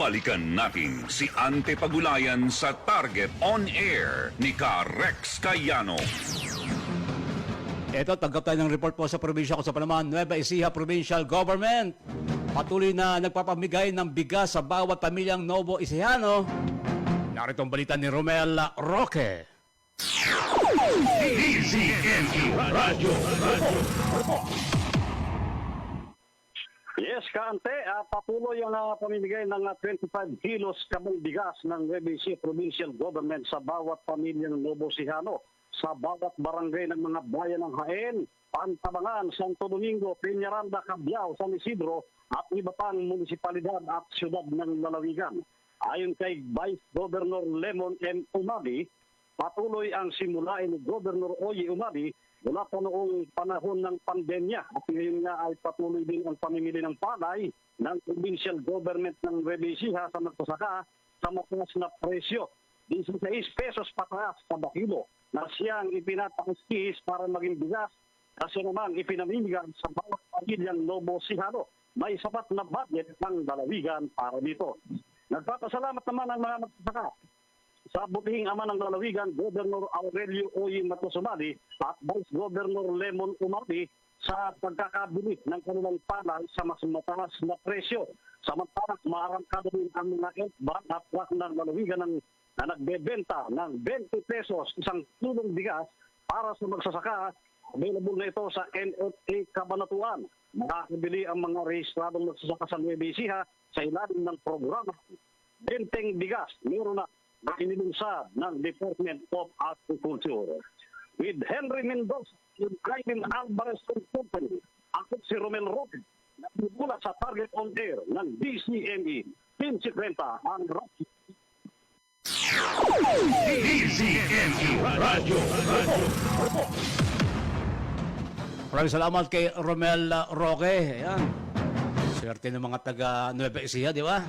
Balikan natin si Ante Pagulayan sa Target On Air ni Ka Rex Cayano. Ito, tanggap tayo ng report po sa probinsya ko sa Palaman, Nueva Ecija Provincial Government. Patuloy na nagpapamigay ng bigas sa bawat pamilyang Novo Ecijano. Narito ang balita ni Romel Roque. Yes, Kaante, uh, patuloy ang uh, pamimigay ng ah, 25 kilos kabang bigas ng WBC Provincial Government sa bawat pamilyang Novo Sihano sa bawat barangay ng mga bayan ng Haen, Pantabangan, Santo Domingo, Peñaranda, Cabiao, San Isidro at iba pang munisipalidad at syudad ng lalawigan. Ayon kay Vice Governor Lemon M. Umabi, patuloy ang simulain ni Governor Oye Umabi mula pa noong panahon ng pandemya at ngayon nga ay patuloy din ang pamimili ng palay ng provincial government ng Rebesiha sa magsasaka sa mataas na presyo. 16 pesos pataas kada kilo na siyang ipinapakaskis para maging bigas kasi naman ipinamimigay sa bawat pamilyang Nobo Sihano. May sapat na budget ng dalawigan para dito. Nagpapasalamat naman ang mga magsasaka sa butihing ama ng lalawigan, Governor Aurelio Oyi Matosumali at Vice Governor Lemon Umati sa pagkakabili ng kanilang palay sa mas mataas na presyo. Samantalang maarangkada din ang mga elkban at truck ng lalawigan ng, na nagbebenta ng 20 pesos isang tulong bigas para sa magsasaka. Available na ito sa NFA Kabanatuan. Makakabili ang mga rehistradong magsasaka sa Nueva Ecija sa ilalim ng programa Benteng Bigas. Meron na na inilunsad ng Department of Agriculture. With Henry Mendoza, yung Clyden Alvarez and Company, ako si Romel Roque, nagmumula sa Target on Air ng DCME, 1530 ang Rocky. Maraming salamat kay Romel Roque. Ayan. Swerte ng mga taga Nueva Ecija, di ba?